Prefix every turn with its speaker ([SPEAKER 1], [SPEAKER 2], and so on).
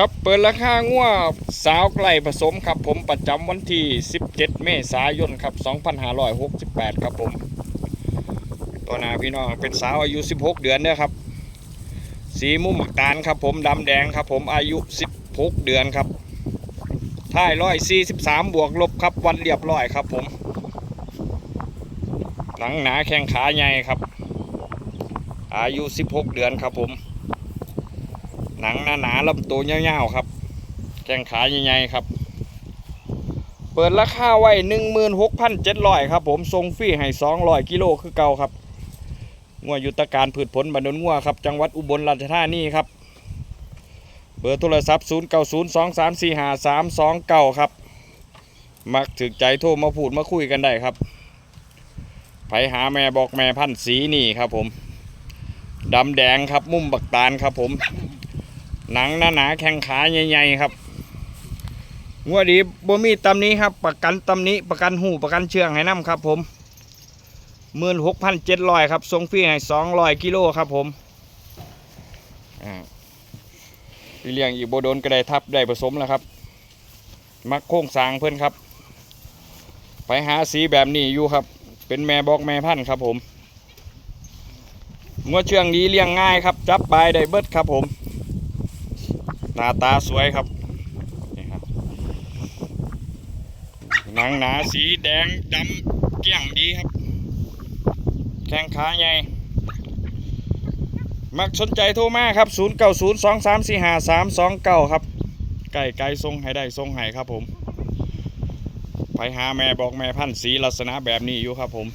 [SPEAKER 1] ครับเปิดราคางัวสาวไกลผสมครับผมประจำวันที่ 17 เมษายนครับ 2568 ครับผมตัวหนาพี่น้องเป็นสาวอายุ 16 เดือนเนี่ยครับ สีมุมตาลครับผมดำแดงครับผมอายุ 16 เดือนครับท้ายร้อย43บวกลบครับวันเรียบร้อยครับผมหนังหนาแข้งขาใหญ่ครับ อายุ 16 เดือนครับผม นังหนาๆลำตัวยาวๆครับ แข้งขาใหญ่ๆครับ เปิดราคาไว้16,700ครับ ผมส่งฟรีให้200กิโลคือเก่าครับงัวยุทธการพืชผลบรรดนงัวครับ จังหวัดอุบลราชธานีครับ เบอร์โทรศัพท์ 0902345329 ครับ มักถึกใจโทรมาพูดมาคุยกันได้ครับไปหาแม่บอกแม่พันธุ์สีนี่ครับผม ดำแดงครับ มุ่มบักตาลครับผม หนังหนาหนาๆแข้งขาใหญ่ๆครับงวดดีบ่มีตำนี้ครับ ประกันตำนี้ประกันหูประกันเชืองให้นํครับ ผมหมื่นหกพันเจ็ดร้อยครับส่งฟรีให้สองร้อยกิโลครับผมอ่าพี่เลี้ยงอีกโบโดนก็ไดทับได้ผสมแล้วครับ มักโค้งสางเพื่อนครับ ไปหาสีแบบนี้อยู่ครับ เป็นแม่บอกแม่พันธุ์ครับผมงวดเชืองดีเลี้ยงง่ายครับ จับปลายได้เบิดครับผม หน้าตาสวยครับนี่ครับหนังหนาสีแดงดำเกี้ยงดีครับ แข้งขาใหญ่ มักสนใจโทรมาครับ 0 9 0 2 3 4 5 3 2 9 ครับไก่ไก่ทรงให้ได้ทรงให้ครับผมไปหาแม่บอกแม่พันธุ์สีลักษณะแบบนี้อยู่ครับผม